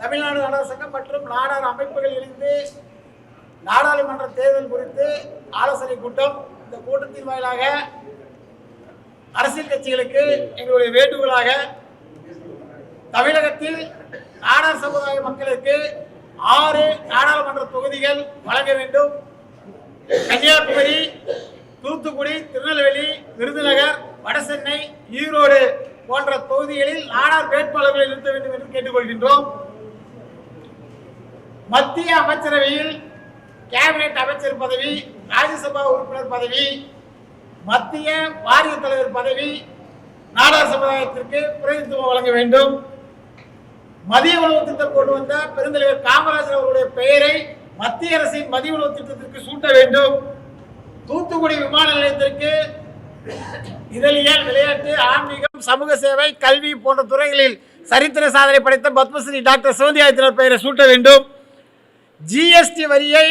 தமிழ்நாடு நாடார் மற்றும் நாடார் அமைப்புகள் இணைந்து நாடாளுமன்ற தேர்தல் குறித்து ஆலோசனை கூட்டம். இந்த கூட்டத்தின் வாயிலாக அரசியல் கட்சிகளுக்கு எங்களுடைய வேண்டுகோளாக தமிழகத்தில் நாடார் சமுதாய மக்களுக்கு ஆறு நாடாளுமன்ற தொகுதிகள் வழங்க வேண்டும். கன்னியாகுமரி தூத்துக்குடி திருநெல்வேலி விருதுநகர் வடசென்னை ஈரோடு போன்ற தொகுதிகளில் நாடார் வேட்பாளர்களை நிறுத்த வேண்டும் என்று கேட்டுக்கொள்கின்றோம். மத்திய அமைச்சரவையில் கேபினெட் அமைச்சர் பதவி ராஜ்யசபா உறுப்பினர் பதவி மத்திய வாரிய தலைவர் பதவி நாடார் சமுதாயத்திற்கு பிரதித்துவம் வழங்க வேண்டும். மதிய உணவு திட்டம் கொண்டு வந்த பெருந்தலைவர் காமராஜர் அவருடைய பெயரை மத்திய அரசின் மதிய உணவு திட்டத்திற்கு சூட்ட வேண்டும். தூத்துக்குடி விமான நிலையத்திற்கு இதழியல் விளையாட்டு ஆன்மீகம் சமூக சேவை கல்வி போன்ற துறைகளில் சரித்திர சாதனை படைத்த பத்மஸ்ரீ டாக்டர் சிவந்தி ஆதித்தனர் பெயரை சூட்ட வேண்டும். ஜிஎஸ்டி வரியை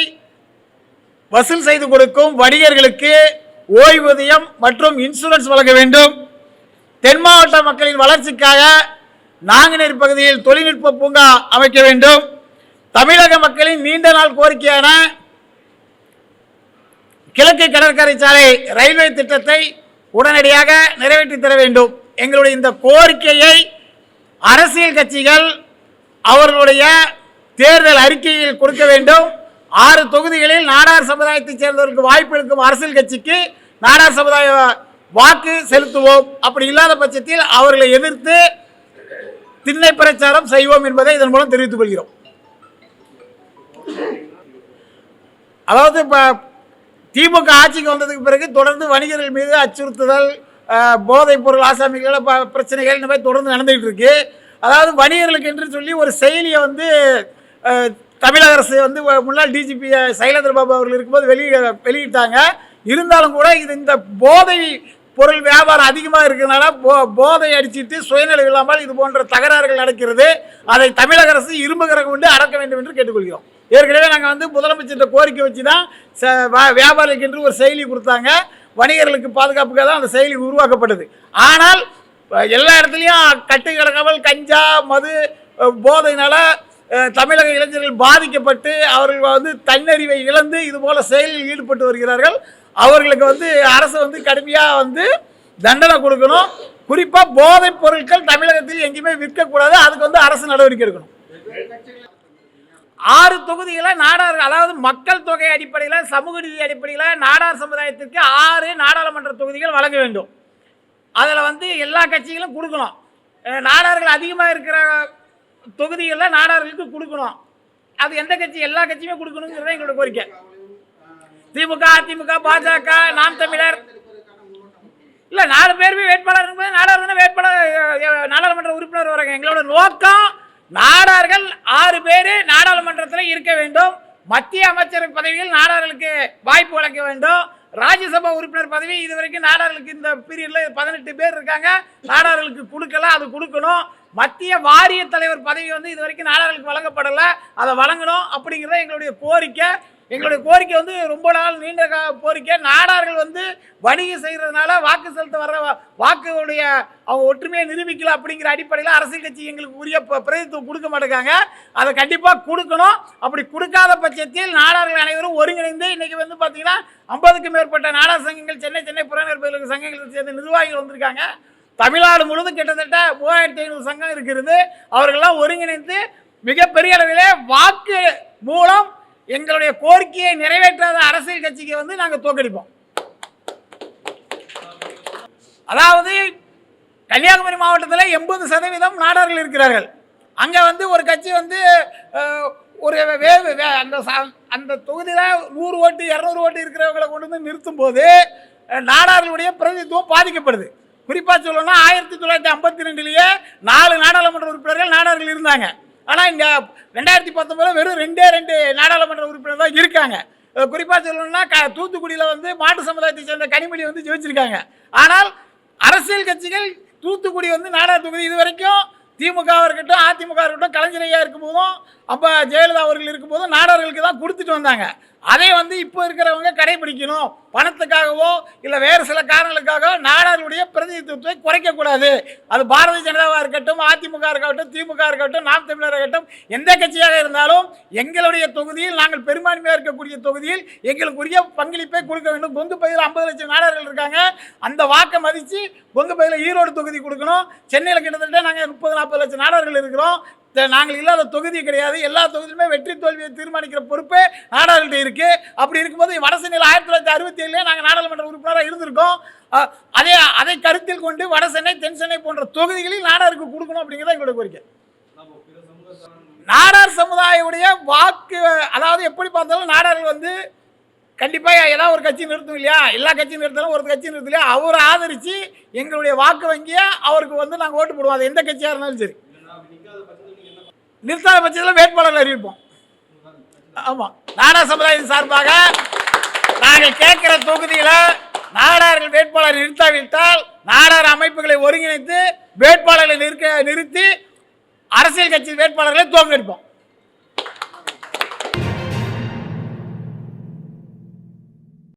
வசூல் செய்து கொடுக்கும் வணிகர்களுக்கு ஓய்வூதியம் மற்றும் இன்சூரன்ஸ் வழங்க வேண்டும். தென் மாவட்ட மக்களின் வளர்ச்சிக்காக நாங்குநேரி பகுதியில் தொழில்நுட்ப பூங்கா அமைக்க வேண்டும். தமிழக மக்களின் நீண்ட நாள் கோரிக்கையான கிழக்கு கடற்கரை சாலை ரயில்வே திட்டத்தை உடனடியாக நிறைவேற்றி தர வேண்டும். எங்களுடைய இந்த கோரிக்கையை அரசியல் கட்சிகள் அவர்களுடைய தேர்தல் அறிக்கையில் கொடுக்க வேண்டும். ஆறு தொகுதிகளில் நாடார் சமுதாயத்தைச் சேர்ந்தவருக்கு வாய்ப்பு இருக்கும் அரசியல் கட்சிக்கு நாடார் சமுதாய வாக்கு செலுத்துவோம். அப்படி இல்லாத பட்சத்தில் அவர்களை எதிர்த்து திண்ணை பிரச்சாரம் செய்வோம் என்பதை இதன் மூலம் தெரிவித்துக் கொள்கிறோம். அதாவது இப்போ திமுக ஆட்சிக்கு வந்ததுக்கு பிறகு தொடர்ந்து வணிகர்கள் மீது அச்சுறுத்துதல் போதைப் பொருள் ஆசாமிகள் ப- பிரச்சனைகள் இந்த மாதிரி தொடர்ந்து நடந்துகிட்டு இருக்கு. அதாவது வணிகர்களுக்கு என்று சொல்லி ஒரு செயலியை வந்து தமிழக அரசு வந்து முன்னாள் டிஜிபி சைலேந்திர பாபு அவர்கள் இருக்கும்போது வெளியிட வெளியிட்டாங்க. இருந்தாலும் கூட இது இந்த போதை பொருள் வியாபாரம் அதிகமாக இருக்கிறதுனால போ போதை அடிச்சிட்டு சுயநிலை இல்லாமல் இது போன்ற தகராறுகள் நடக்கிறது. அதை தமிழக அரசு இரும்பு கரம் கொண்டு அடக்க வேண்டும் என்று கேட்டுக்கொள்கிறோம். ஏற்கனவே நாங்கள் வந்து முதலமைச்சர்கிட்ட கோரிக்கை வச்சு தான் ச என்று ஒரு செயலி கொடுத்தாங்க. வணிகர்களுக்கு பாதுகாப்புக்காக தான் அந்த செயலி உருவாக்கப்பட்டது. ஆனால் எல்லா இடத்துலையும் கட்டு கிடக்காமல் கஞ்சா மது போதையினால் போதையினால தமிழக இளைஞர்கள் பாதிக்கப்பட்டு அவர்கள் வந்து தன்னறிவை இழந்து இது போல செயலில் ஈடுபட்டு வருகிறார்கள். அவர்களுக்கு வந்து அரசு வந்து கடுமையாக வந்து தண்டனை கொடுக்கணும். குறிப்பாக போதைப் பொருட்கள் தமிழகத்தில் எங்கேயுமே விற்கக்கூடாது. அதுக்கு வந்து அரசு நடவடிக்கை எடுக்கணும். ஆறு தொகுதிகளை நாடார் அதாவது மக்கள் தொகை அடிப்படையில் சமூக நீதி அடிப்படையில் நாடார் சமுதாயத்திற்கு ஆறு நாடாளுமன்ற தொகுதிகள் வழங்க வேண்டும். அதில் வந்து எல்லா கட்சிகளும் கொடுக்கணும். நாடார்கள் அதிகமாக இருக்கிற தொகுதிகளில் நாடார்களுக்கு கொடுக்கணும். அது எந்த கட்சி எல்லா கட்சியுமே கொடுக்கணுங்கிறது எங்களோட கோரிக்கை. திமுக அதிமுக பாஜக நாம் தமிழர். இல்லை நாலு பேருமே வேட்பாளர் இருக்கும்போது நாடார் தானே வேட்பாளர் நாடாளுமன்ற உறுப்பினர் வராங்க எங்களோட நோக்கம் நாடார்கள் ஆறு பேர் நாடாளுமன்றத்தில் இருக்க வேண்டும். மத்திய அமைச்சர் பதவியில் நாடார்களுக்கு வாய்ப்பு வழங்க வேண்டும். ராஜ்யசபா உறுப்பினர் பதவி இது வரைக்கும் நாடார்களுக்கு இந்த பீரியடில் பதினெட்டு பேர் இருக்காங்க. நாடார்களுக்கு கொடுக்கல அது கொடுக்கணும். மத்திய வாரிய தலைவர் பதவி வந்து இது வரைக்கும் நாடார்களுக்கு வழங்கப்படலை. அதை வழங்கணும் அப்படிங்கிறத எங்களுடைய கோரிக்கை. எங்களுடைய கோரிக்கை வந்து ரொம்ப நாள் நீண்ட கா- கோரிக்கை. நாடார்கள் வந்து வணிகம் செய்கிறதுனால வாக்கு செலுத்த வர்ற வாக்குடைய அவங்க ஒற்றுமையை நிரூபிக்கல அப்படிங்கிற அடிப்படையில் அரசியல் கட்சி எங்களுக்கு உரிய பிரதித்துவம் கொடுக்க மாட்டேங்காங்க. அதை கண்டிப்பாக கொடுக்கணும். அப்படி கொடுக்காத பட்சத்தில் நாடார்கள் அனைவரும் ஒருங்கிணைந்து இன்னைக்கு வந்து பார்த்தீங்கன்னா ஐம்பதுக்கும் மேற்பட்ட நாடார் சங்கங்கள் சென்னை சென்னை புறநகர் பகுதிகளுக்கு சங்கங்களை சேர்ந்த நிர்வாகிகள் வந்திருக்காங்க. தமிழ்நாடு முழுவதும் கிட்டத்தட்ட மூவாயிரத்தி ஐநூறு சங்கம் இருக்கிறது. அவர்களெல்லாம் ஒருங்கிணைந்து மிகப்பெரிய அளவிலே வாக்கு மூலம் எங்களுடைய கோரிக்கையை நிறைவேற்றாத அரசியல் கட்சிக்கு வந்து நாங்கள் தோக்கடிப்போம் அதாவது கன்னியாகுமரி மாவட்டத்தில் எண்பது சதவீதம் நாடார்கள் இருக்கிறார்கள். அங்கே வந்து ஒரு கட்சி வந்து ஒரு வேவு வே- அந்த அந்த தொகுதியில் நூறு ஓட்டு இரநூறு ஓட்டு இருக்கிறவங்களை கொண்டு வந்து நிறுத்தும் போது நாடார்களுடைய பிரதிநிதித்துவம் பாதிக்கப்படுது. குறிப்பாக சொல்லணும்னா ஆயிரத்தி தொள்ளாயிரத்தி ஐம்பத்தி ரெண்டுலேயே நாலு நாடாளுமன்ற உறுப்பினர்கள் நாடார்கள் இருந்தாங்க. ஆனால் இங்கே ரெண்டாயிரத்தி பத்தொம்பதில் வெறும் ரெண்டே ரெண்டு நாடாளுமன்ற உறுப்பினர் தான் இருக்காங்க. குறிப்பாக சொல்லணும்னா க தூத்துக்குடியில் வந்து மாட்டு சமுதாயத்தை சேர்ந்த கனிமொழி வந்து ஜெயிச்சிருக்காங்க. ஆனால் அரசியல் கட்சிகள் தூத்துக்குடி வந்து நாடார் தொகுதி இது வரைக்கும் திமுகவாக இருக்கட்டும் அதிமுக இருக்கட்டும் கலைஞரையா இருக்கும்போதும் அப்போ ஜெயலலிதா அவர்கள் இருக்கும்போது நாடார்களுக்கு தான் கொடுத்துட்டு வந்தாங்க. அதை வந்து இப்போ இருக்கிறவங்க கடைபிடிக்கணும். பணத்துக்காகவோ இல்லை வேறு சில காரணங்களுக்காக நாடார்களுடைய பிரதிநிதித்துவத்தை குறைக்கக்கூடாது அது பாரதிய ஜனதாவாக இருக்கட்டும் அதிமுக இருக்கட்டும் திமுக இருக்கட்டும் நாம் தமிழர் இருக்கட்டும் எந்த கட்சியாக இருந்தாலும் எங்களுடைய தொகுதியில் நாங்கள் பெரும்பான்மையாக இருக்கக்கூடிய தொகுதியில் எங்களுக்குரிய பங்களிப்பை கொடுக்க வேண்டும். கொங்கு பகுதியில் ஐம்பது லட்சம் நாடார்கள் இருக்காங்க. அந்த வாக்கை மதித்து கொங்கு பகுதியில் ஈரோடு தொகுதி கொடுக்கணும். சென்னையில் கிட்டத்தட்ட நாங்கள் முப்பது நாற்பது லட்சம் நாடார்கள் இருக்கிறோம். நாங்கள் இல்லாத தொகுதி கிடையாது. எல்லா தொகுதியிலுமே வெற்றி தோல்வியை தீர்மானிக்கிற பொறுப்பே நாடாளுமன்ற இருக்குது அப்படி இருக்கும்போது வடசென்னையில் ஆயிரத்தி தொள்ளாயிரத்தி அறுபத்தி ஏழுலேயே நாங்கள் நாடாளுமன்ற உறுப்பினராக இருந்திருக்கோம். அதே அதை கருத்தில் கொண்டு வடசென்னை தென்சென்னை தென் சென்னை போன்ற தொகுதிகளில் நாடாருக்கு கொடுக்கணும் அப்படிங்கிறத எங்களுடைய கோரிக்கை. நாடார் சமுதாயவுடைய வாக்கு அதாவது எப்படி பார்த்தாலும் நாடார்கள் வந்து கண்டிப்பாக ஏதாவது ஒரு கட்சி நிறுத்தும் இல்லையா? எல்லா கட்சியும் நிறுத்தாலும் ஒரு கட்சி நிறுத்தும் இல்லையா? அவரை ஆதரித்து எங்களுடைய வாக்கு வங்கியை அவருக்கு வந்து நாங்கள் ஓட்டு போடுவோம். அது எந்த கட்சியாக இருந்தாலும் சரி. நிறுத்தாத பட்சத்தில் வேட்பாளர் அறிவிப்போம். ஆமாம் நாடார் சமுதாயத்தின் சார்பாக நாங்கள் கேட்குற தொகுதியில் நாடார்கள் வேட்பாளர் நிறுத்தாவிட்டால் நாடார் அமைப்புகளை ஒருங்கிணைத்து வேட்பாளர்களை நிற்க நிறுத்தி அரசியல் கட்சி வேட்பாளர்களை தோற்கடிப்போம்.